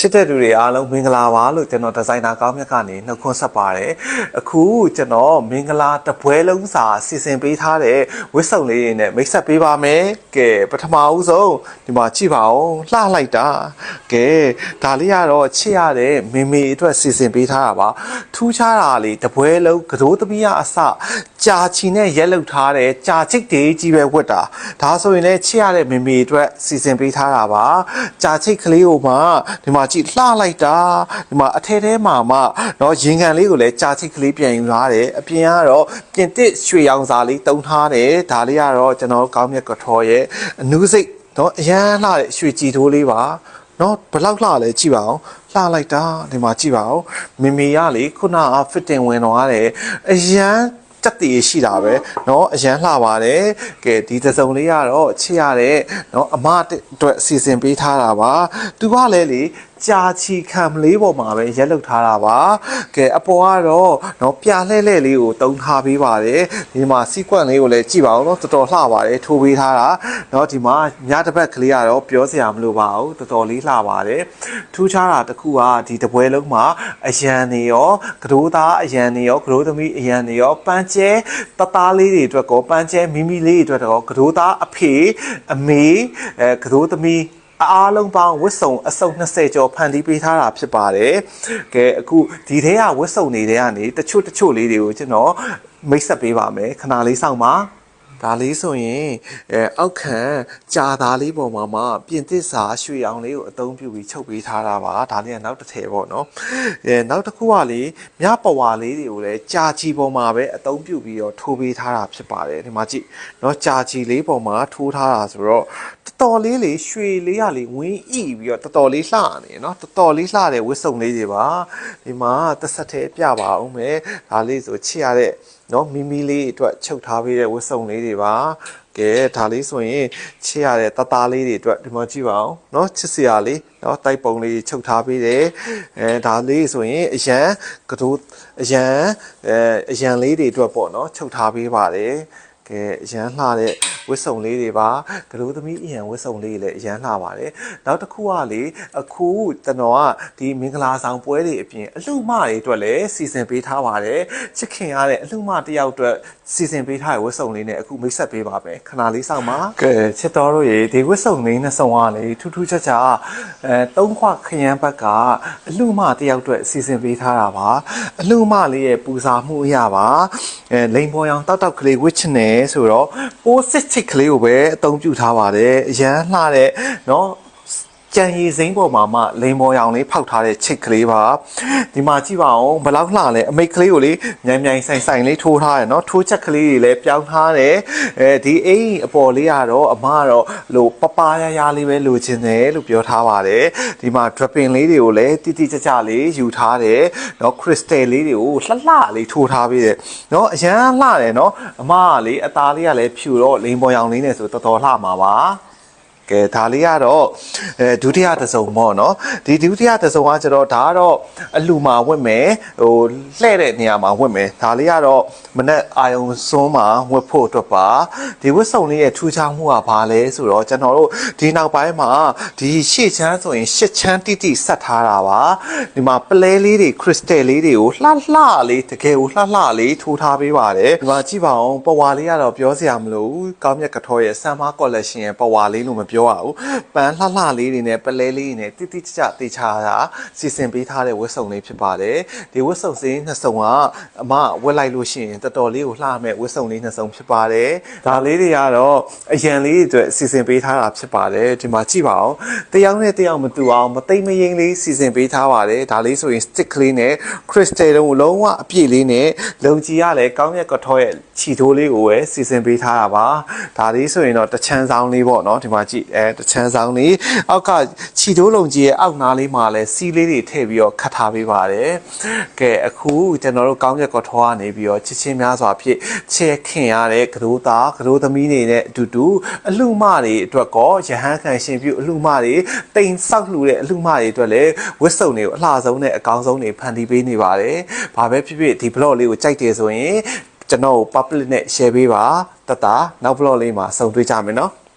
ချစ်တဲ့သူတွေအားလုံးမင်္ဂလာပါလို့ကျွန်တော်ဒီဇိုင်နာကောင်းမြတ်ကနေနှုတ်ခွန်းဆက်ပါတယ်အခုကျွန်တော်မင်္ဂလာတပွဲလုံးစာစီစဉ်ပေးထားတဲ့ဝစ်စုံလေးတွေနဲ့မိတ်ဆက်ပေးပါမယ်ကဲပထမဦးဆုံးဒီမှာကြည့်ပါဦးလှလိုက်တာကဲဒါလေးကတော့ချစ်ရတဲ့မေမေအတွက်စီစဉ်ပေးထားတာပါထူးခြားတာလေးတပွဲလုံးကတိုးသမီးရအစကြာချီနဲ့ရက်လုတ်ထားတဲ့ကြာချိတ်တေးကြီးပဲဝတ်တာဒါဆိုရင်လည်းချစ်ရတဲ့မေမေအတွက်စီစဉ်ပေးထားတာပါကြာချိတ်ကလေးကိုမှဒီမှာကြည့်လှလိုက်တာဒီမှာအထဲထဲမှာမှเนาะရင်ကန်လေးကိုလည်းကြာချိတ်ကလေးပြန်ယူထားတယ်အပြင်ကတော့ပြင်တစ်ရွှေရောင်စာလေးတုံထားတယ်ဒါလေးကတော့ကျွန်တော်ကောင်းမြတ်ကထော်ရဲ့အနုစိတ်เนาะအရန်လှတဲ့ရွှေကြည်တိုးလေးပါနော်ဘယ်လောက်လှလဲကြည့်ပါအောင်လှလိုက်တာဒီမှာကြည့်ပါအောင်မမေရလေခုနက fitting ဝင်တော့ရတယ်အရန်တက်တည်ရှိတာပဲเนาะအရန်လှပါတယ်ကဲဒီတစ်စုံလေးကတော့ချစ်ရတဲ့เนาะအမအတွက်စီစဉ်ပေးထားတာပါသူကလည်းလေ ကြာချီခံမလေးပေါ်မှာပဲရက်လုတ်ထားတာပါကဲအပေါ်ကတော့เนาะပြလှဲ့လှဲ့လေးကိုတုံထားပေးပါတယ်ဒီမှာစီကွန့်လေးကိုလည်းကြည့်ပါဦးเนาะတော်တော်လှပါတယ်ထိုးပေးထားတာเนาะဒီမှာညတစ်ပတ်ကလေးကတော့ပြောစရာမလိုပါဘူးတော်တော်လေးလှပါတယ်ထူးခြားတာတစ်ခုကဒီတပွဲလုံးမှာအရန်နေရောကတိုးသားအရန်နေရောကတိုးသမီးအရန်နေရောပန်းကျဲတသားလေးတွေအတွက်ကောပန်းကျဲမိမိလေးတွေအတွက်ကောကတိုးသားအဖေအမေအဲကတိုးသမီး အားလုံးပေါင်းဝတ်စုံအစုံ20ကျော်ဖန်တီးပေးထားတာဖြစ်ပါတယ်။ကဲအခုဒီထဲကဝတ်စုံတွေကနေတချို့တချို့လေးတွေကိုကျွန်တော်မိတ်ဆက်ပေးပါမယ်ခဏလေးစောင့်ပါ ဒါလေးဆိုရင်အဲအောက်ခံကြာသားလေးပေါ်မှာမှပြင်သစ်စာရွှေရောင်လေးကိုအသုံးပြုပြီးချုပ်ပေးထားတာပါဒါလေးကနောက်တစ်ထည်ပေါ့နော်အဲနောက်တစ်ခုကလေမြပဝါလေးတွေကိုလည်းကြာချီပေါ်မှာပဲအသုံးပြုပြီးတော့ထိုးပေးထားတာဖြစ်ပါတယ်ဒီမှာကြည့်နော်ကြာချီလေးပေါ်မှာထိုးထားတာဆိုတော့တော်တော်လေးလေရွှေလေးရလေဝင်းဣပြီးတော့တော်တော်လေးလှနေနော်တော်တော်လေးလှတဲ့ဝစ်စုံလေးတွေပါဒီမှာတစ်ဆက်သေးပြပါအောင်မယ်ဒါလေးဆိုချစ်ရတဲ့ နော်မီမီလေးအတွက်ချုပ်ထားပေးတဲ့ဝတ်စုံလေးတွေပါကဲဒါလေးဆိုရင်ချစ်ရတဲ့တသားလေးတွေအတွက်ဒီမှာကြည့်ပါအောင်နော်ချစ်စရာလေးနော်တိုက်ပုံလေးချုပ်ထားပေးတယ်အဲဒါလေးဆိုရင်အရန်ကတိုးအရန်အဲအရန်လေးတွေအတွက်ပေါ့နော်ချုပ်ထားပေးပါတယ် ကဲအရန်လှတဲ့ဝတ်စုံလေးတွေပါကလေးသမီးအရန်ဝတ်စုံလေးတွေလည်းအရန်လှပါတယ်နောက်တစ်ခုကလေအခုကျွန်တော်ကဒီမင်္ဂလာဆောင်ပွဲတွေအပြင်အလှမတွေအတွက်လည်းစီစဉ်ပေးထားပါတယ်ချစ်ခင်ရတဲ့အလှမတစ်ယောက်အတွက်စီစဉ်ပေးထားတဲ့ဝတ်စုံလေးနဲ့အခုမိတ်ဆက်ပေးပါမယ်ခဏလေးစောင့်ပါကဲချစ်တော်တို့ရေဒီဝတ်စုံလေးနှစ်စုံကလေထူးထူးခြားခြားအဲသုံးခွခရမ်းဘက်ကအလှမတစ်ယောက်အတွက်စီစဉ်ပေးထားတာပါအလှမလေးရဲ့ပူစာမှုအရာပါအဲလိန်ပေါ်ရောင်တောက်တောက်ကလေးဝစ်ချင်တယ်ဆိုတော့ပိုးစစ်ချစ်ကလေးကိုပဲအသုံးပြုထားပါတယ်အရန်လှတဲ့เนาะ ကြံရည်စိမ်းပေါ်မှာမှလိန်မော်ရောင်လေးဖောက်ထားတဲ့ချစ်ကလေးပါဒီမှာကြည့်ပါအောင်ဘယ်လောက်လှလဲအမိတ်ကလေးကိုလေမြိုင်မြိုင်ဆိုင်ဆိုင်လေးထိုးထားတယ်เนาะထိုးချက်ကလေးတွေလည်းပြောင်းထားတယ်အဲဒီအိမ်အပေါ်လေးကတော့အမကတော့လို့ပပရရလေးပဲလိုချင်တယ်လို့ပြောထားပါတယ်ဒီမှာ dripping လေးတွေကိုလည်းတိတိကျကျလေးယူထားတယ်เนาะ crystal လေးတွေကိုလှလှလေးထိုးထားပေးတယ်เนาะအရန်လှတယ်เนาะအမကလေအသားလေးကလည်းဖြူတော့လိန်ပေါ်ရောင်လေးနဲ့ဆိုတော်တော်လှမှာပါ ကဲဒါလေးကတော့အဲဒုတိယတစ်စုံပေါ့နော်ဒီဒုတိယတစ်စုံကကျတော့ဒါကတော့အလှမှာဝတ်မယ်ဟိုလှဲ့တဲ့နေရာမှာဝတ်မယ်ဒါလေးကတော့မနဲ့အာယုံစွန်းမှာဝတ်ဖို့အတွက်ပါဒီဝတ်စုံလေးရဲ့ထူးခြားမှုကဘာလဲဆိုတော့ကျွန်တော်တို့ဒီနောက်ပိုင်းမှာဒီရှေ့ချမ်းဆိုရင်ရှစ်ချမ်းတိတိဆက်ထားတာပါဒီမှာပလဲလေးတွေခရစ်စတယ်လေးတွေကိုလှလှလေးတကယ်ကိုလှလှလေးထိုးထားပေးပါတယ်ဒီမှာကြည့်ပါအောင်ပဝါလေးကတော့ပြောစရာမလိုဘူးကောင်းမြတ်ကထောရဲ့ဆမ်မာကော်လက်ရှင်ရဲ့ပဝါလေးလို့မပြောရဘူးပန်းလှလှလေးတွေနဲ့ပလဲလေးတွေနဲ့တိတိကျကျတေချာတာစီစဉ်ပေးထားတဲ့ဝတ်စုံလေးဖြစ်ပါတယ်ဒီဝတ်စုံစင်းနှစ်စုံကအမဝတ်လိုက်လို့ရှိရင်တော်တော်လေးကိုလှမဲ့ဝတ်စုံလေးနှစ်စုံဖြစ်ပါတယ်ဒါလေးတွေကတော့အရန်လေးတွေအတွက်စီစဉ်ပေးထားတာဖြစ်ပါတယ်ဒီမှာကြည့်ပါအောင်တယောက်နဲ့တယောက်မတူအောင်မသိမ့်မယိမ်းလေးစီစဉ်ပေးထားပါတယ်ဒါလေးဆိုရင် stick လေးနဲ့ crystal လုံးလုံးဝအပြည့်လေးနဲ့လုံကြီးရလဲကောင်းမြတ်ကထောရဲ့ခြီထိုးလေးကိုပဲစီစဉ်ပေးထားတာပါဒါလေးဆိုရင်တော့တချမ်းဆောင်လေးပေါ့နော်ဒီမှာကြည့်အဲတချမ်းဆောင်လေးအောက်ကခြီထိုးလုံကြီးရဲ့အောက်နားလေးမှာလဲစီးလေးတွေထည့်ပြီးတော့ခတ်ထားပေးပါတယ်ကဲအခုကျွန်တော်တို့ကောင်းမြတ်ကထောကနေပြီးတော့ချစ်ချင်းများစွာဖြစ်ချဲခင်ရတဲ့ကရိုးသားကရိုးသမီးတွေနဲ့အတူတူအလှမတွေအတွက်ကောရဟန်းခံရှင်ပြုအလှမတွေတိမ်ဆောက်လှူတဲ့အလှမတွေအတွက်လည်းဝစ်စုံတွေကိုအလှဆုံးနဲ့အကောင်းဆုံးတွေဖန်တီးပေးနေပါတယ်။ဘာပဲဖြစ်ဖြစ်ဒီ blog လေးကိုကြိုက်တယ်ဆိုရင်ကျွန်တော်ကို public နဲ့ share ပေးပါတတနောက် blog လေးမှာဆုံတွေ့ကြမယ်နော်။